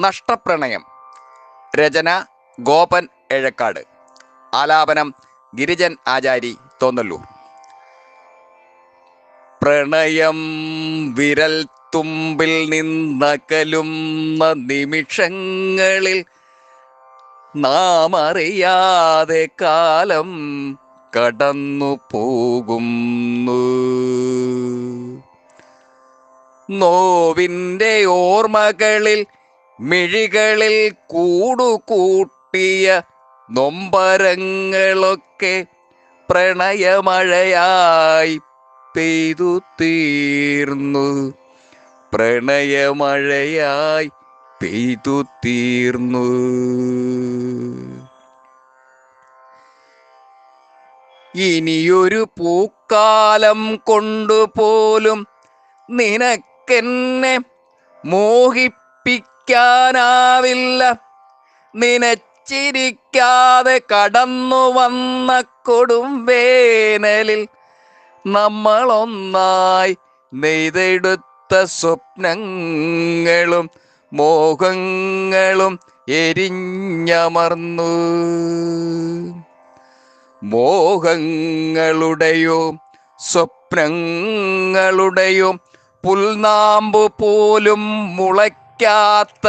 നഷ്ടപ്രണയം. രചന ഗോപൻ എഴക്കാട് ആലാപനം ഗിരിജൻ ആചാരി തോന്നല്ലൂർ. പ്രണയം വിരൽ തുമ്പിൽ നിന്നകലുന്ന നിമിഷങ്ങളിൽ നാം അറിയാതെ കാലം കടന്നു പോകുന്നു. നോവിന്റെ ഓർമ്മകളിൽ മിഴികളിൽ കൂടുകൂട്ടിയ നൊമ്പരങ്ങളൊക്കെ പ്രണയമഴയായി പെയ്തു തീർന്നു. പ്രണയമഴയായി പെയ്തു തീർന്നു. ഇനിയൊരു പൂക്കാലം കൊണ്ടുപോലും നിനക്കെന്നെ മോഹിപ്പിക്കാനാവില്ല നിനച്ചിരിക്കാതെ കടന്നു വന്ന കൊടും വേനലിൽ നമ്മളൊന്നായി നെയ്തെടുത്ത സ്വപ്നങ്ങളും മോഹങ്ങളും എരിഞ്ഞമർന്നു. മോഹങ്ങളുടെയോ സ്വപ്നങ്ങളുടെയോ പുൽനാമ്പ് പോലും മുളയ്ക്കാത്ത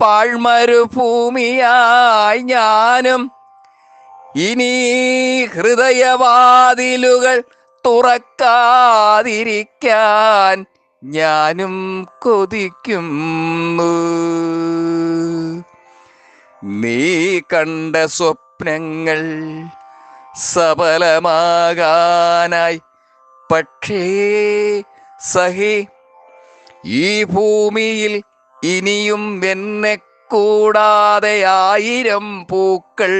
പാഴ്മരുഭൂമിയായി ഞാനും. ഇനി ഹൃദയവാതിലുകൾ തുറക്കാതിരിക്കാൻ ഞാനും കൊതിക്കുന്നു. നീ കണ്ട സ്വപ്നങ്ങൾ സഫലമാകാനായി പക്ഷേ സഹി ഈ ഭൂമിയിൽ ഇനിയും എന്നെ കൂടാതെ ആയിരം പൂക്കൾ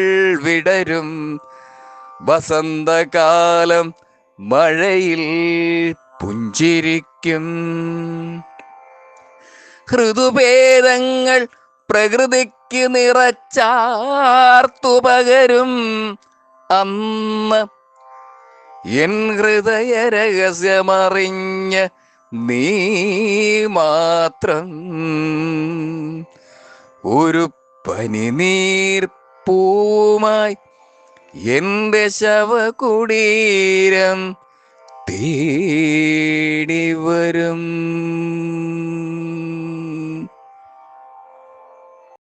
വിടരും. വസന്തകാലം മഴയിൽ പുഞ്ചിരിക്കും. ഹൃദുഭേദങ്ങൾ പ്രകൃതിക്ക് നിറച്ചാർത്തുപകരും അന്ന് എൻ ഹൃദയ രഹസ്യമറിഞ്ഞ് നീ മാത്രം ഒരു പനിനീർ പൂമായി എന്റെ ശവകുടീരം തേടി വരും.